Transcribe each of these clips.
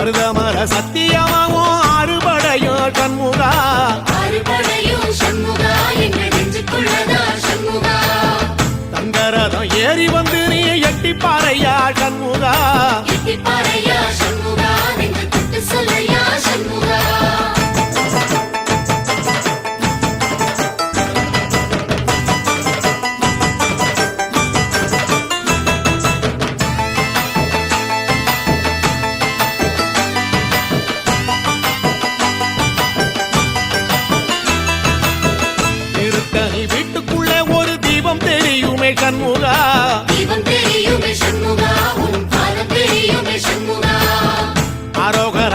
மருதமர சத்தியமாவும் அறுபடையோ சண்முகா. தங்கரதம் ஏறி வந்து நீ எட்டி பாறையா சண்முகா?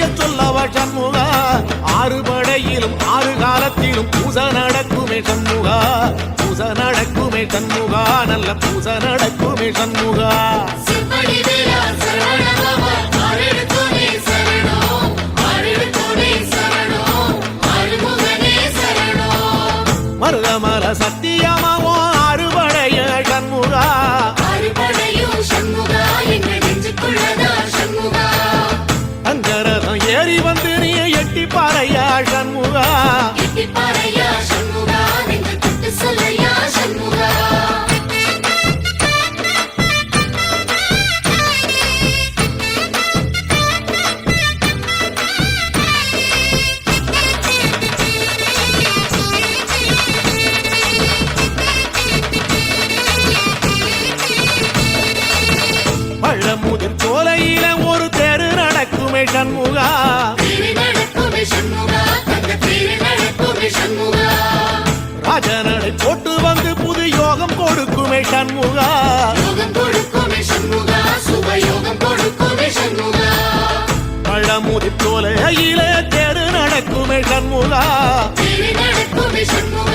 செய்ய உண்மையை சண்முகா? ஆறு படையிலும் ஆறு காலத்திலும் பூச நடக்குமே சண்முகா. பூச நடக்குமே சண்முகா நல்ல பூச நடக்குமே சண்முகா. சோலையில ஒரு தெரு நடக்குமே சண்முகா. ராஜனடை போட்டு வந்து புது யோகம் கொடுக்குமே சண்முகா. பழமுதிர் சோலையில தெரு நடக்குமே சண்முகா. நடக்குமே சண்முகா.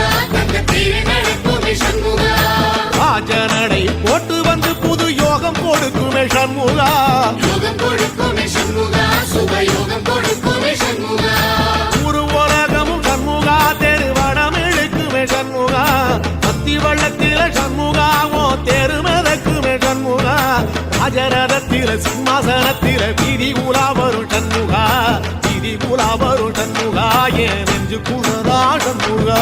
சிம்மாசனத்தில விதி உலா வரும் சண்முகா வீதி உலா வரும் சண்முகா ஏன் நெஞ்சு குளரா சண்முகா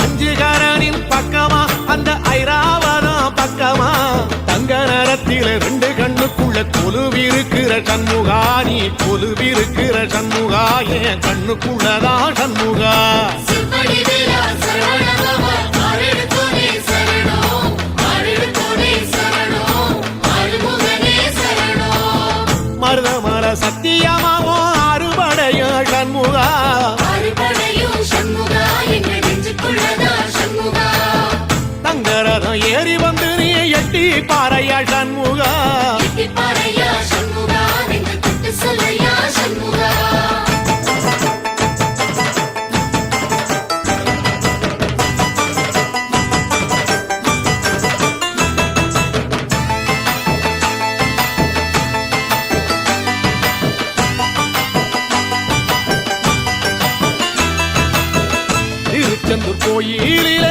குஞ்சுகாரனின் பக்கமா? அந்த ஐராவதம் பக்கமா? தங்க நரத்தில ரெண்டு கண்ணுக்குள்ள கொலுவிருக்கிற சண்முகா நீ கொலுவிருக்கிற சண்முகா என் கண்ணுக்குள்ளதான் சண்முகா. பாறையா சண்முகா? திருச்செந்தூர் கோயிலிலே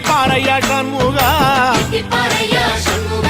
பாறையா சண்முகா?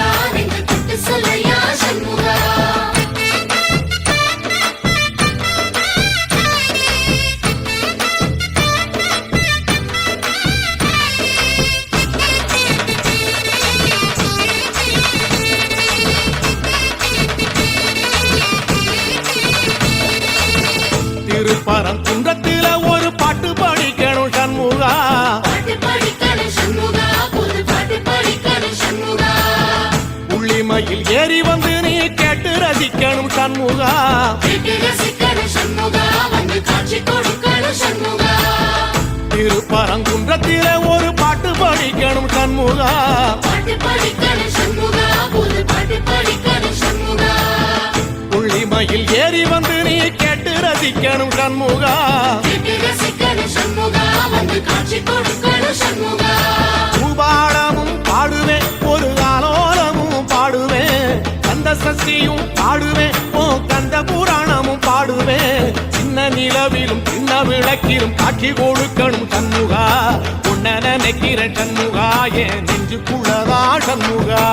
சண்முகா. திருப்பரங்குன்றத்தில ஒரு பாட்டு படிக்கணும் சண்முகா. உள்ளிமையில் ஏறி வந்து நீ கேட்டு ரசிக்கணும் சண்முகா. பூபாடமும் பாடுவேன் ஒரு ஆலோலமும் பாடுவேன். கந்த சஷ்டியும் பாடுவேன் ஓ புராணமும் பாடுவேன் சின்ன நிலவிலும் சின்ன விளக்கிலும் காட்சி கொடுக்கணும் சண்முகா. உன்ன நினைக்கிற சண்முகா என் நெஞ்சுக்குள்ளதா சண்முகா.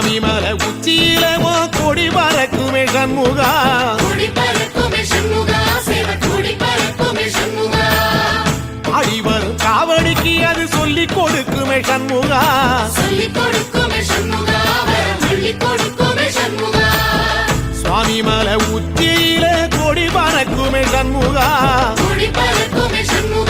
சாமி மல உச்சியில ஓ கொடி பறக்குமே சண்முகா. அடிவரும் காவடிக்கு அது சொல்லி கொடுக்குமே சண்முகா. சொல்லி கொடுக்குமே சண்முகா சொல்லி கொடுக்குமே சண்முகா. சுவாமி மல உச்சியில கொடி பறக்குமே சண்முகா. கொடி பறக்குமே சண்முகா.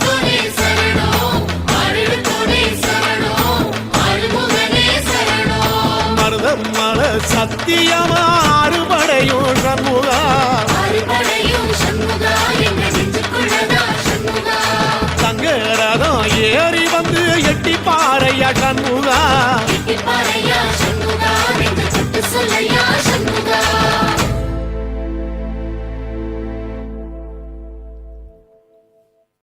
மல சத்தியமா அறுபடையும் சண்முகா. சங்கரதம் ஏறி வந்து எட்டி பாறையா சண்முகா.